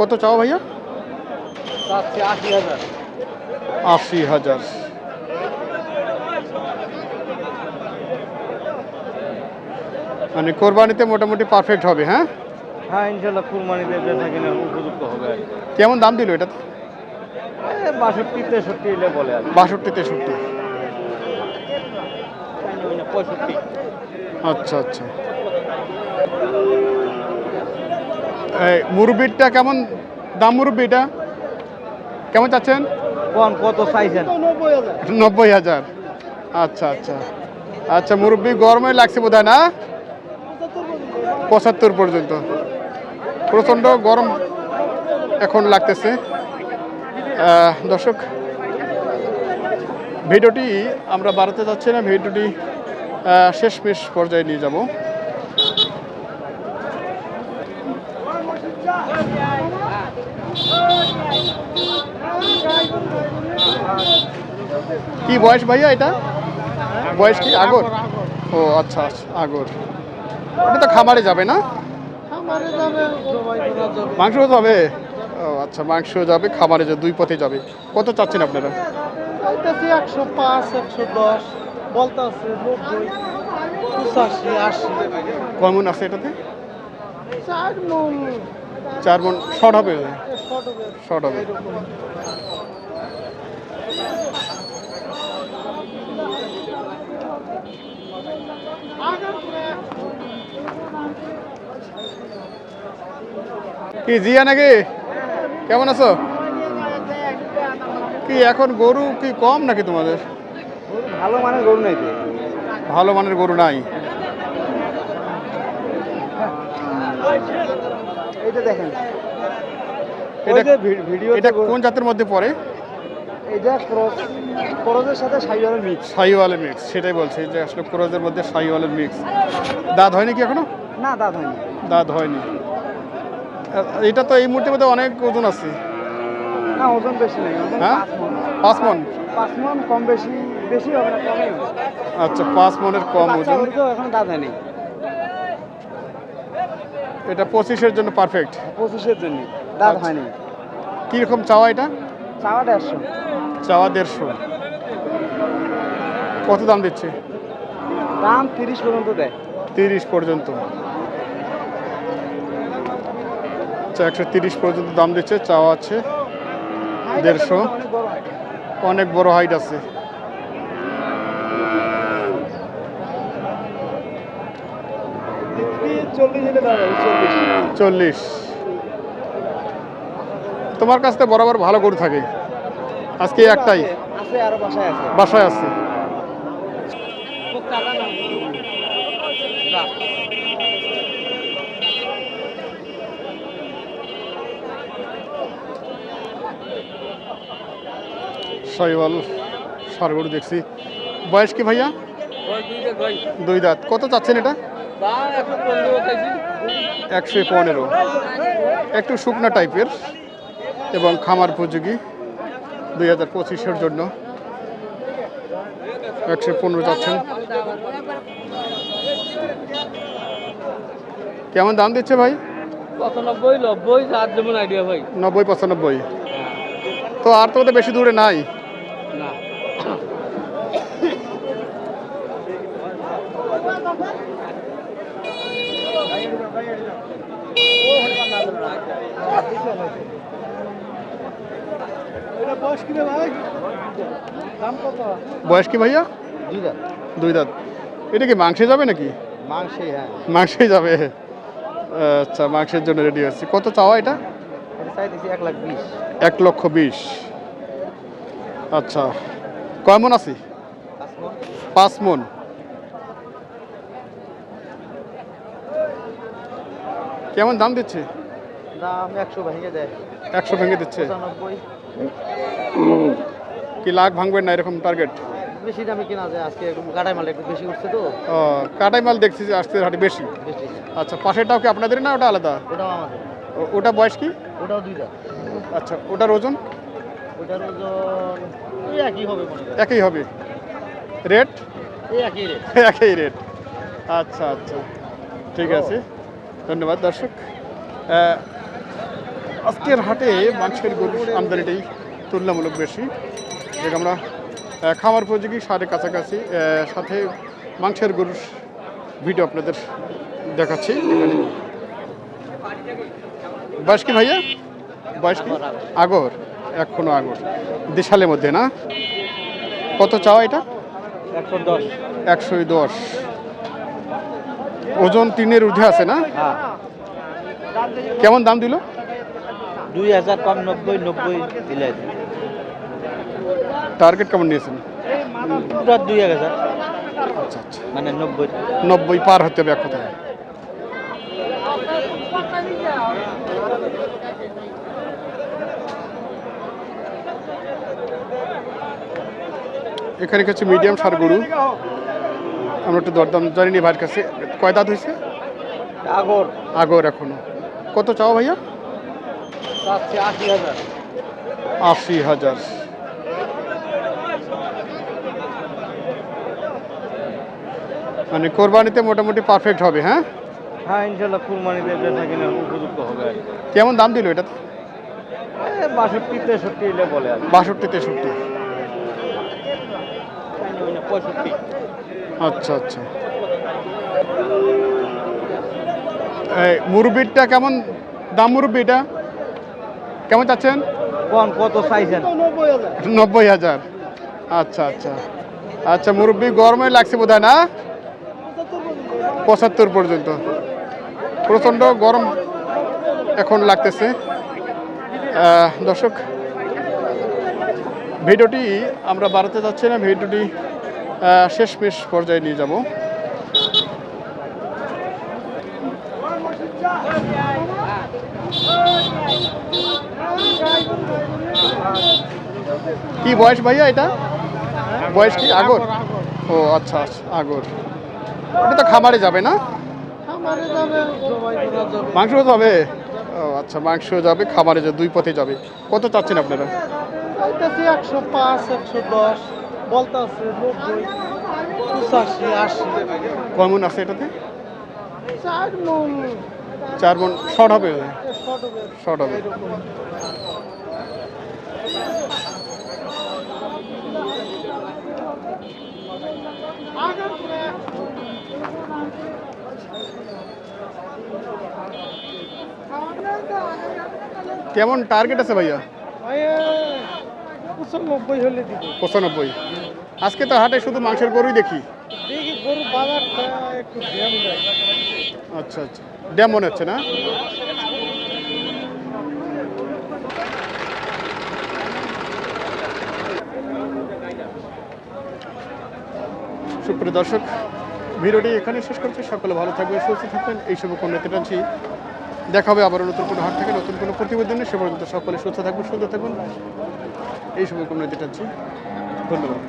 কত চাও ভাইয়া? আশি হাজার। মানে কোরবানিতে মোটামুটি পারফেক্ট হবে হ্যাঁ? হ্যাঁ ইনশাল্লাহ কুরবানিতে বেচা কেনার উপযুক্ত হবে কেমন দাম দিল এটা বাষট্টি তেষট্টি এলে বলে বাষট্টি তেষট্টি। পঁয়ষট্টি। আচ্ছা আচ্ছা। এই মুরব্বিটা কেমন? দাম মুরব্বিটা কেমন চাচ্ছেন? কোন কত চাইছেন? নব্বই হাজার। আচ্ছা আচ্ছা। আচ্ছা মুরব্বি গরমে লাগছে বোধ না? পঁচাত্তর পর্যন্ত। প্রচণ্ড গরম এখন লাগতেছে। দর্শক ভিডিওটি আমরা বাড়াতে যাচ্ছি না ভিডিওটি শেষমেশ পর্যায়ে নিয়ে যাব। কি বয়স ভাইয়া এটা? বয়স কি? আগর। ও আচ্ছা আচ্ছা আগর। ওটা তো খামারে যাবে না? মাংস যাবে? ও আচ্ছা মাংস যাবে খামারে যাবে দুই পথে যাবে। কত চাচ্ছেন আপনারা? একশো পাঁচ একশো দশ। বলতে আছে নব্বই পঁচাশি আশি। কেমন আছে এটাতে? চার মন। চার মন শর্ট হবে। শর্ট হবে। শর্ট হবে। কি জিয়া নাকি? কেমন আছো? কি এখন গরু কি কম নাকি তোমাদের? ভালো মানের গরু নাই ভালো মানের গরু নাই। এইটা দেখেন। এটা- যে এটা কোন জাতের মধ্যে পড়ে? এটা ক্রস ক্রসের সাথে সাইওয়ালের মিক্স। সাইওয়ালের মিক্স সেটাই বলছি যে আসলে ক্রোজের মধ্যে সাইওয়ালের মিক্স। দাঁত হয়নি কি এখনও? না দাঁত হয়নি। দাঁত হয়নি। এটা তো এই মুহূর্তে মধ্যে অনেক ওজন আছে। না ওজন বেশি নেই হ্যাঁ? পাঁচ মন। পাঁচ মন? কম বেশি বেশি হবে না কমই আচ্ছা পাঁচ মনের কম ওজন। তো এখন দাঁত হয়নি এটা পঁচিশের জন্য পারফেক্ট পঁচিশের জন্য দাঁত আচ্ছা। হয়নি। কীরকম চাওয়া এটা? চাওয়া দেড়শো। চাওয়া দেড়শো। কত দাম দিচ্ছে? দাম তিরিশ পর্যন্ত দেয়। তিরিশ পর্যন্ত। আচ্ছা একশো তিরিশ পর্যন্ত দাম দিচ্ছে, চাওয়া আছে দেড়শো। অনেক বড় হাইট আছে। চল্লিশ। তোমার কাছ থেকে বরাবর ভালো গরু থাকে। আজকে একটাই। বাসায় আছে। বাসায় আছে সার গরু দেখছি। বয়স কি ভাইয়া? দুই দাঁত কত চাচ্ছেন এটা? একশো পনেরো একটু শুকনা টাইপের এবং খামার উপযোগী দুই হাজার পঁচিশের জন্য। একশো পনেরো চাচ্ছেন। কেমন দাম দিচ্ছে ভাই? পঁচানব্বই নব্বই আইডিয়া ভাই। নব্বই পঁচানব্বই। তো আর তো বেশি দূরে নাই। বয়স কি ভাইয়া? দুই দাঁত। এটা কি মাংসে যাবে নাকি? মাংসে হ্যাঁ। মাংসেই যাবে। আচ্ছা মাংসের জন্য রেডি হচ্ছে কত চাওয়া এটা? এটা চাই দিছি এক এক লক্ষ বিশ। আচ্ছা কয় মন আছি? পাঁচ মন। কেমন দাম দিচ্ছে? দাম একশো ভেঙে দেয়। একশো ভেঙে দিচ্ছে। কি লাখ ভাঙবেন না এরকম টার্গেট বেশি দামে কেনা যায় আজকে একটু কাটাই মাল একটু বেশি উঠছে তো। কাটাই মাল দেখছি যে আজকের হাটে বেশি। আচ্ছা পাশেরটাও কি আপনাদের না ওটা আলাদা? ওটাও আমাদের। ওটা বয়স কি? ওটাও দুইটা। আচ্ছা ওটার ওজন? ওটার ওজন একই হবে একই হবে। রেট? এই একই রেট। একই রেট। আচ্ছা আচ্ছা। ঠিক আছে। ধন্যবাদ দর্শক। আজকের হাটে মাংসের গরুর আমদানিটাই তুলনামূলক বেশি। যেটা আমরা খামার উপযোগী সাড়ে কাছাকাছি সাথে মাংসের গরুর ভিডিও আপনাদের দেখাচ্ছি। বয়স কি ভাইয়া? বয়স কি? আগর এখনও আগর। দেশালের মধ্যে না? কত চাওয়া এটা? একশো দশ। একশো দশ। ওজন তিনের ঊর্ধ্বে আছে না? হ্যাঁ। কেমন দাম দিল? দুই হাজার কম নব্বই নব্বই দিলে টার্গেট কেমন নিয়েছেন? পুরো দুই হাজার। আচ্ছা আচ্ছা। মানে নব্বই। নব্বই পার হতে হবে এক কথায়। এখানে কিছু মিডিয়াম সার গরু। আমরা একটু দরদাম জানি নি ভাইয়ের কাছে। কয় দাঁত হয়েছে? আগর। আগর এখনও। কত চাও ভাইয়া? আশি হাজার। মানে কোরবানিতে মোটামুটি পারফেক্ট হবে হ্যাঁ? হ্যাঁ ইনশাল্লাহ কুরবানিতে বেচা কিনা উপযুক্ত হবে কেমন দাম দিল এটা? বাষট্টি তেষট্টি এলে বলে বাষট্টি তেষট্টি। পঁয়ষট্টি। আচ্ছা আচ্ছা। মুরব্বিরটা কেমন? দাম মুরব্বিটা কেমন চাচ্ছেন? কোন কত চাইছেন? নব্বই হাজার। আচ্ছা আচ্ছা। আচ্ছা মুরব্বি গরমে লাগছে বোধ না? পঁচাত্তর পর্যন্ত। প্রচণ্ড গরম এখন লাগতেছে। দর্শক ভিডিওটি আমরা বাড়াতে যাচ্ছি না ভিডিওটি আহ, শেষমেশ পর্যায়ে নিয়ে যাব। কি বয়স ভাইয়া এটা? বয়স কি? আগর? ও আচ্ছা আচ্ছা আগর। এটা তো খামারে যাবে না? মাংস যাবে? ও আচ্ছা মাংস যাবে খামারে যাবে দুই পথে যাবে। কত চাচ্ছেন আপনারা? একশো পাঁচ একশো দশ। বলতে আছে নব্বই পঁচাশি আশি। কেমন আছে এটাতে? চার মন। চার মন শর্ট হবে। শর্ট হবে। শর্ট হবে। কেমন টার্গেট আছে ভাইয়া? হলে পঁচানব্বই। আজকে তো হাটে শুধু মাংসের গরুই দেখি। দেখি গরু বাজারটা একটু আচ্ছা আচ্ছা। ড্যাম মনে হচ্ছে না? সুপ্রিয় দর্শক, ভিডিওটি এখানে শেষ করছি। সকলে ভালো থাকবে সুস্থ থাকবেন। এই উন্নতি টানছি দেখা হবে আবার নতুন কোনো হাট থেকে, নতুন কোনো প্রতিবেদনে সে পর্যন্ত সকলে সুস্থ থাকবেন, সুন্দর থাকবেন। এই সব উন্নতি টানছি ধন্যবাদ।